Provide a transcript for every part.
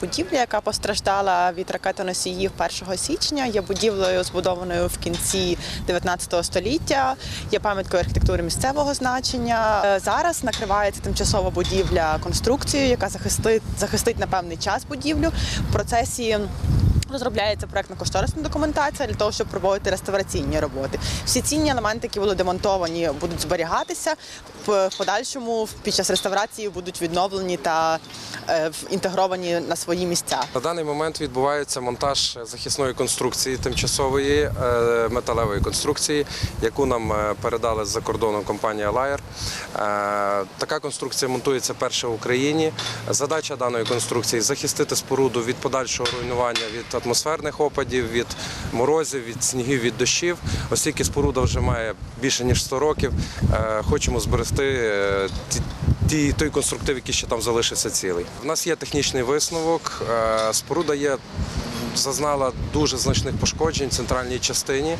Будівля, яка постраждала від ракетоносіїв 1 січня, є будівлею, збудованою в кінці 19 століття, є пам'яткою архітектури місцевого значення. Е, Зараз накривається тимчасова будівля конструкцією, яка захистить, захистить на певний час будівлю. В процесі Розробляється проектно-кошторисна документація для того, щоб проводити реставраційні роботи. Всі цінні елементи, які були демонтовані, будуть зберігатися. В подальшому під час реставрації будуть відновлені та е, інтегровані на свої місця. На даний момент відбувається монтаж захисної конструкції тимчасової е, металевої конструкції, яку нам е, передали з-за кордону компанія Лаєр. Така конструкція монтується перша в Україні. Задача даної конструкції захистити споруду від подальшого руйнування від атмосферних опадів, від морозів, від снігів, від дощів. Оскільки споруда вже має більше ніж 100 років, хочемо зберегти е, ті- ті, той конструктив, який ще там залишився цілий. У нас є технічний висновок. е, Споруда є. Зазнала дуже значних пошкоджень в центральній частині.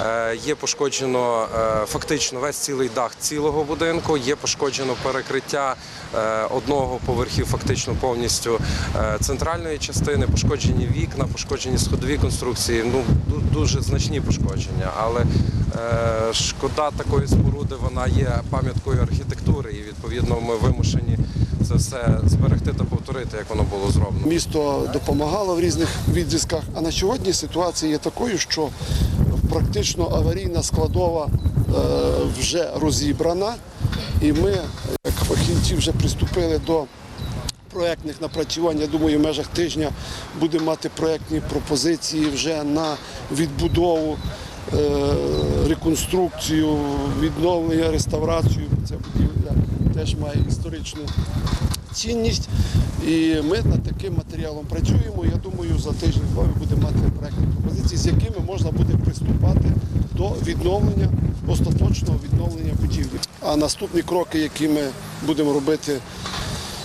Е, Є пошкоджено е, фактично весь цілий дах цілого будинку. Є пошкоджено перекриття е, одного поверхів, фактично повністю центральної частини. Пошкоджені вікна, пошкоджені сходові конструкції. Ну дуже значні пошкодження. Але шкода такої споруди вона є пам'яткою архітектури, і відповідно ми вимушені це все зберегти та повторити, як воно було зроблено. Місто допомагало в різних відрізках. А на сьогодні ситуація є такою, що практично аварійна складова е, вже розібрана, і ми, як фахівці, вже приступили до проєктних напрацювань. Я думаю, в межах тижня будемо мати проєктні пропозиції вже на відбудову, е, реконструкцію, відновлення, реставрацію. Ця будівля теж має історичну цінність. І ми над таким матеріалом працюємо. Я думаю, за тиждень-два ми будемо мати проектні пропозиції, з якими можна буде приступати до відновлення, остаточного відновлення будівлі. А наступні кроки, які ми будемо робити,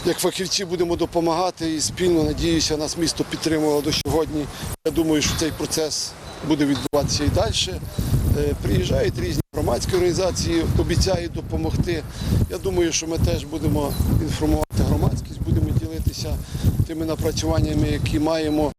як фахівці будемо допомагати і спільно, надіюся, нас місто підтримувало до сьогодні. Я думаю, що цей процес буде відбуватися і далі. Е, Приїжджають різні громадські організації, обіцяють допомогти. Я думаю, що ми теж будемо інформувати громадськість, будемо ділитися тими напрацюваннями, які маємо